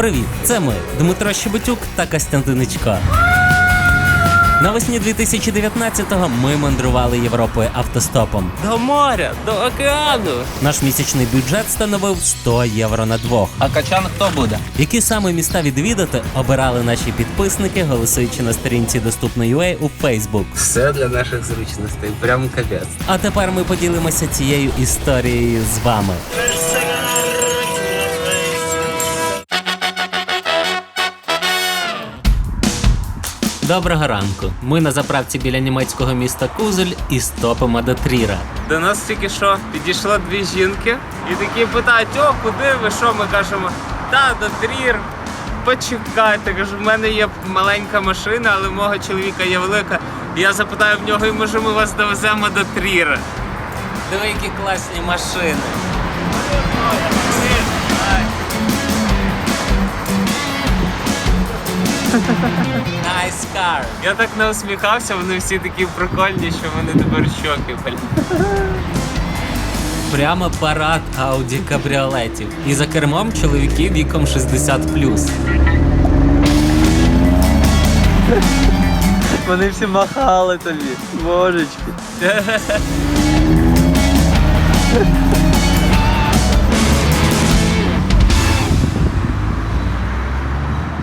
Привіт, це ми, Дмитро Щебетюк та Костянтиничко. Навесні 2019-го ми мандрували Європою автостопом. До моря, до океану. Наш місячний бюджет становив 100 євро на двох. А качан хто буде? Які саме міста відвідати обирали наші підписники, голосуючи на сторінці доступно.ua у Facebook. Все для наших зручностей. Прям капець. А тепер ми поділимося цією історією з вами. Доброго ранку. Ми на заправці біля німецького міста Кузель і стопимо до Тріра. До нас тільки що підійшло дві жінки і такі питають: о, куди ви що? Ми кажемо, та до Трір. Почекайте, кажу, в мене є маленька машина, але мого чоловіка є велика. Я запитаю в нього, і може ми вас довеземо до Тріра. Диви, які класні машини. Nice car. Я так не усміхався, вони всі такі прикольні, що вони тепер щоки. блін. Прямо парад Ауді кабріолетів. І за кермом чоловіки віком 60 Вони всі махали тобі, божечки.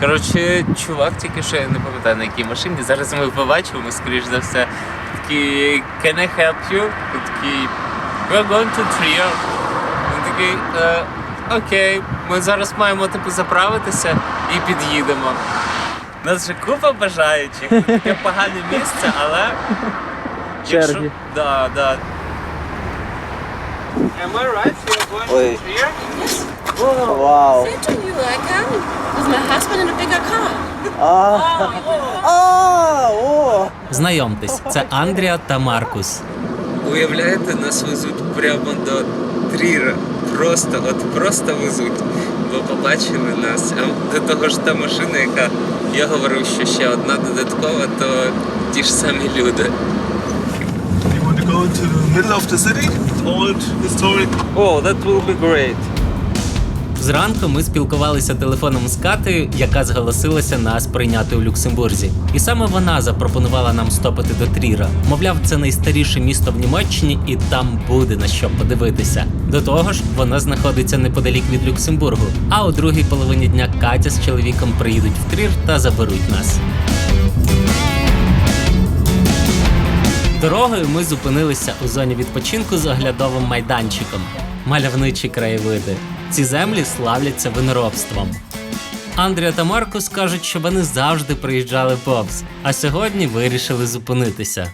Коротше, чувак тільки що я не пам'ятаю на якій машині. Зараз ми побачимо, скоріш за все. Такий Can I help you? Він такий We're going to Trier. Він такий «Е, окей, ми зараз маємо типу заправитися і під'їдемо. У нас же купа бажаючих. Таке погане місце, але. якщо- Черги. Да, да. Am I right? You're going Ой. to Trier? Вау. to you, I can. With my husband in a bigger car. А, а. Знайомтесь, це Андрія та Маркус. Уявляєте, нас везуть прямо до Тріра. Просто, от просто везуть. Бо побачили нас. А до того ж та машина, яка я говорив, що ще одна додаткова, то ті ж самі люди. You want to go to the middle of the city? Old historic Oh, that will be great. Зранку ми спілкувалися телефоном з Катею, яка зголосилася нас прийняти у Люксембурзі. І саме вона запропонувала нам стопити до Тріра. Мовляв, це найстаріше місто в Німеччині, і там буде на що подивитися. До того ж, вона знаходиться неподалік від Люксембургу. А у другій половині дня Катя з чоловіком приїдуть в Трір та заберуть нас. Дорогою ми зупинилися у зоні відпочинку з оглядовим майданчиком. Мальовничі краєвиди. Ці землі славляться виноробством. Андрія та Маркус кажуть, що вони завжди приїжджали повз, а сьогодні вирішили зупинитися.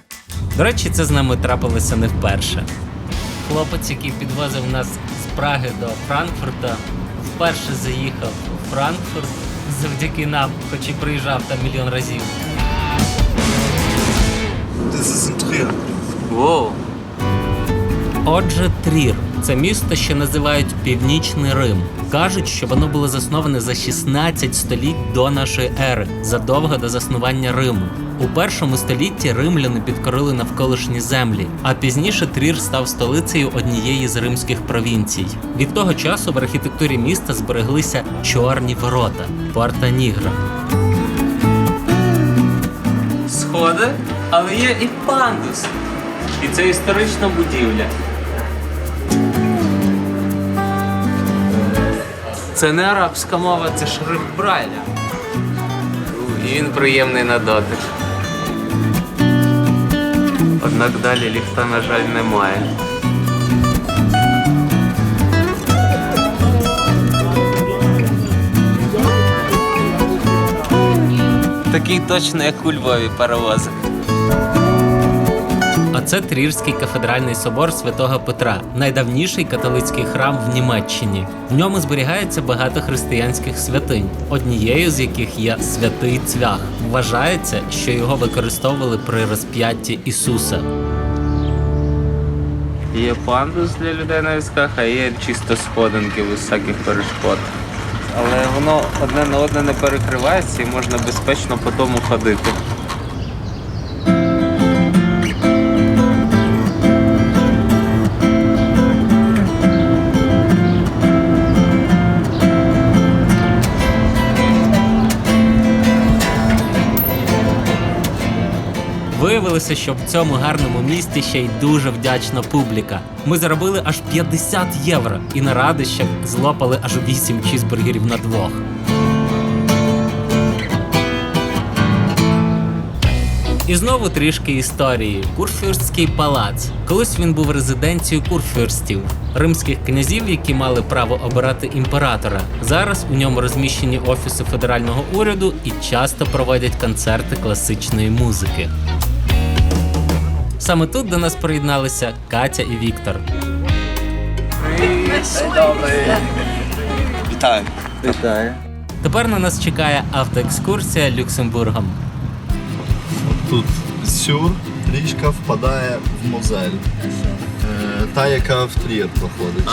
До речі, це з нами трапилося не вперше. Хлопець, який підвозив нас з Праги до Франкфурта, вперше заїхав у Франкфурт завдяки нам, хоч і приїжджав там мільйон разів. This is Trier. Воу. Отже, Трір це місто, що називають Північний Рим. Кажуть, що воно було засноване за 16 століть до нашої ери, задовго до заснування Риму. У першому столітті римляни підкорили навколишні землі, а пізніше Трір став столицею однієї з римських провінцій. Від того часу в архітектурі міста збереглися чорні ворота Порта Нігра. Сходи, але є і пандус. І це історична будівля. Це не арабська мова, це шрифт Брайля. І він приємний на дотик. Однак далі ліфта, на жаль, немає. Такий точно, як у Львові паровозик. А це Трірський кафедральний собор святого Петра, найдавніший католицький храм в Німеччині. В ньому зберігається багато християнських святинь, однією з яких є святий цвях. Вважається, що його використовували при розп'ятті Ісуса. Є пандус для людей на візках, а є чисто сходинки без всяких перешкод. Але воно одне на одне не перекривається і можна безпечно по тому ходити. Виявилося, що в цьому гарному місті ще й дуже вдячна публіка. Ми заробили аж 50 євро і на радищах злопали аж 8 чізбургерів на двох. І знову трішки історії. Курфюрстський палац. Колись він був резиденцією курфюрстів, римських князів, які мали право обирати імператора. Зараз у ньому розміщені офіси федерального уряду і часто проводять концерти класичної музики. Саме тут до нас приєдналися Катя і Віктор. Вітаю. Вітаю. Тепер на нас чекає автоекскурсія Люксембургом. Тут Сюр, річка впадає в Мозель. Е, Та, яка в Трієр проходить.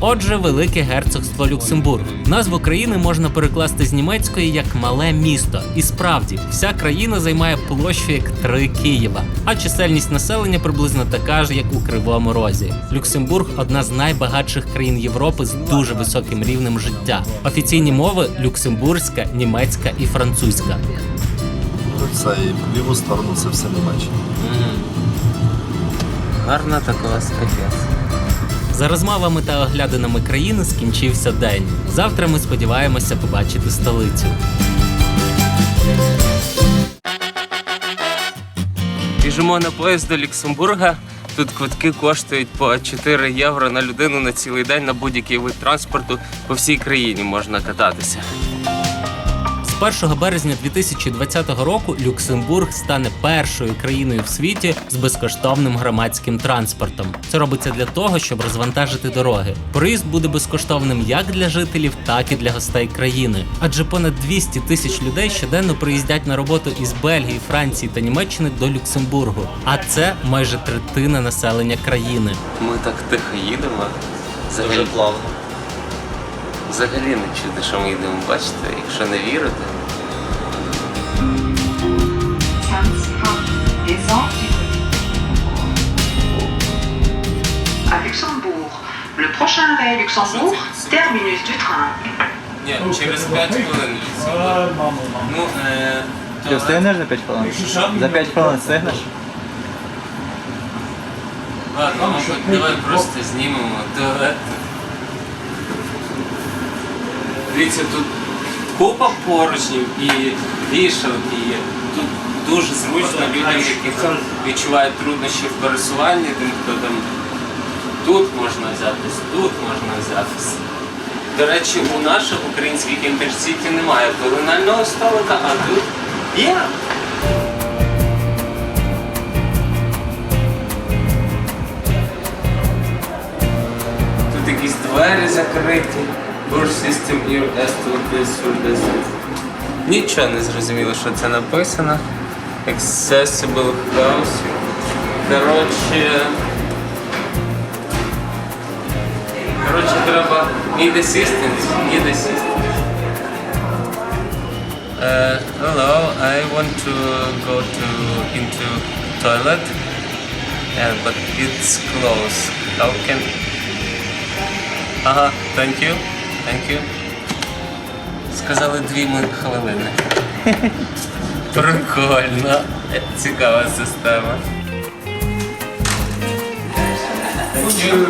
Отже, Велике Герцогство Люксембург. Назву країни можна перекласти з німецької як мале місто. І справді, вся країна займає площу як три Києва, а чисельність населення приблизно така ж, як у Кривому Розі. Люксембург одна з найбагатших країн Європи з дуже високим рівнем життя. Офіційні мови люксембурзька, німецька і французька. Це і в ліву сторону це все Німеччина. Гарна така капець. За розмовами та оглядинами країни скінчився день. Завтра ми сподіваємося побачити столицю. Біжимо на поїзд до Люксембурга. Тут квитки коштують по 4 євро на людину на цілий день на будь-який вид транспорту по всій країні можна кататися. З 1 березня 2020 року Люксембург стане першою країною в світі з безкоштовним громадським транспортом. Це робиться для того, щоб розвантажити дороги. Проїзд буде безкоштовним як для жителів, так і для гостей країни. Адже понад 200 тисяч людей щоденно приїздять на роботу із Бельгії, Франції та Німеччини до Люксембургу. А це майже третина населення країни. Ми так тихо їдемо. Взагалі, плавно. Взагалі не чути, що ми їдемо. Бачите, якщо не du À Luxembourg. Le prochain arrêt Luxembourg, terminus du train. Ні, через 5 хвилин. Ну, е, Ти встигнеш за 5 хвилин? За 5 хвилин встигнеш? Ладно, мабуть, давай просто знімемо туалет. Дивіться, тут купа поручнів і вішалки є. Тут дуже зручно людям, які відчувають труднощі в пересуванні, тим, хто там тут можна взятись, тут можна взятись. До речі, у наших українських інтерсіті немає пеленального столика, а тут є. Тут якісь двері закриті. Push system here as to this this. Нічого не зрозуміло, що це написано. Accessible house. Коротше. Коротше, треба need assistance. Need assistance. Uh, hello, I want to go to into toilet, uh, but it's closed. How can? Ага, thank you, thank you. Сказали дві ми хвилини. Прикольно. Цікава система. Thank you.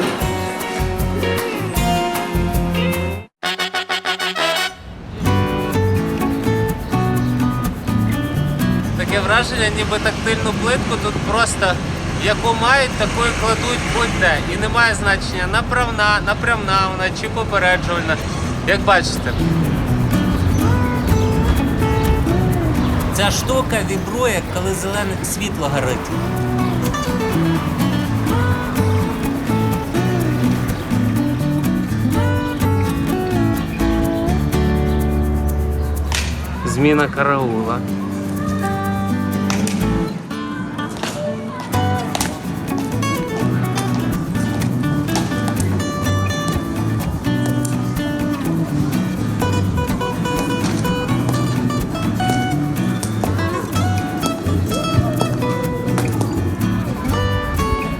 Таке враження, ніби тактильну плитку тут просто яку мають, таку і кладуть будь-де. І немає значення направна, напрямна вона чи попереджувальна. Як бачите. Ця штука вібрує, коли зелене світло горить. Зміна караула.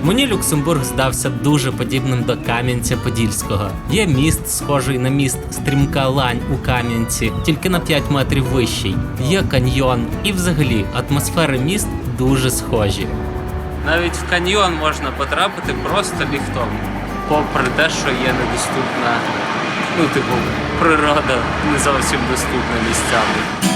Мені Люксембург здався дуже подібним до Кам'янця-Подільського. Є міст, схожий на міст Стрімка Лань у Кам'янці, тільки на 5 метрів вищий. Є каньйон, і взагалі атмосфера міст дуже схожі. Навіть в каньйон можна потрапити просто ліфтом, попри те, що є недоступна, ну, типу, природа не зовсім доступна місцями.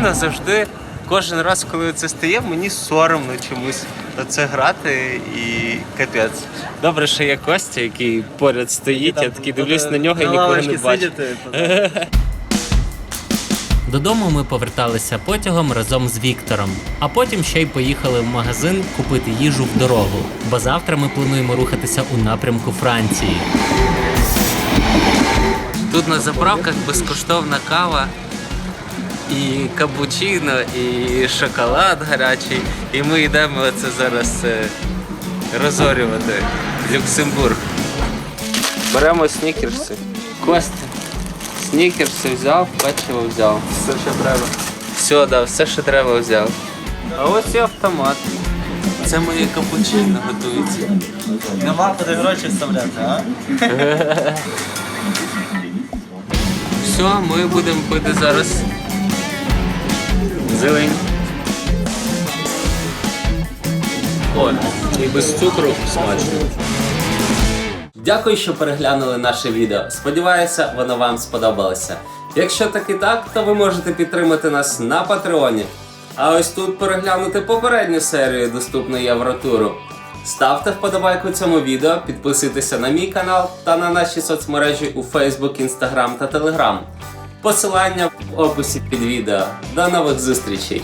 Дивно завжди. Кожен раз, коли це стає, мені соромно чомусь оце грати і капець. Добре, що є Костя, який поряд стоїть, я такий дивлюсь на нього і нікого не бачу. Додому ми поверталися потягом разом з Віктором, а потім ще й поїхали в магазин купити їжу в дорогу, бо завтра ми плануємо рухатися у напрямку Франції. Тут на заправках безкоштовна кава, і капучино, і шоколад гарячий. І ми йдемо це зараз е, розорювати. Люксембург. Беремо снікерси. Костя. Снікерси взяв, печиво взяв. Все, що треба. Все, да, все, що треба взяв. А ось і автомат. Це моє капучино готується. Нема куди гроші вставляти, а? Все, ми будемо пити зараз. Зелень. О, і без цукру смачно. Дякую, що переглянули наше відео. Сподіваюся, воно вам сподобалося. Якщо так і так, то ви можете підтримати нас на Патреоні. А ось тут переглянути попередню серію доступну Євротуру. Ставте вподобайку цьому відео, підписуйтеся на мій канал та на наші соцмережі у Facebook, Instagram та Telegram. Посилання в описі під відео. До нових зустрічей!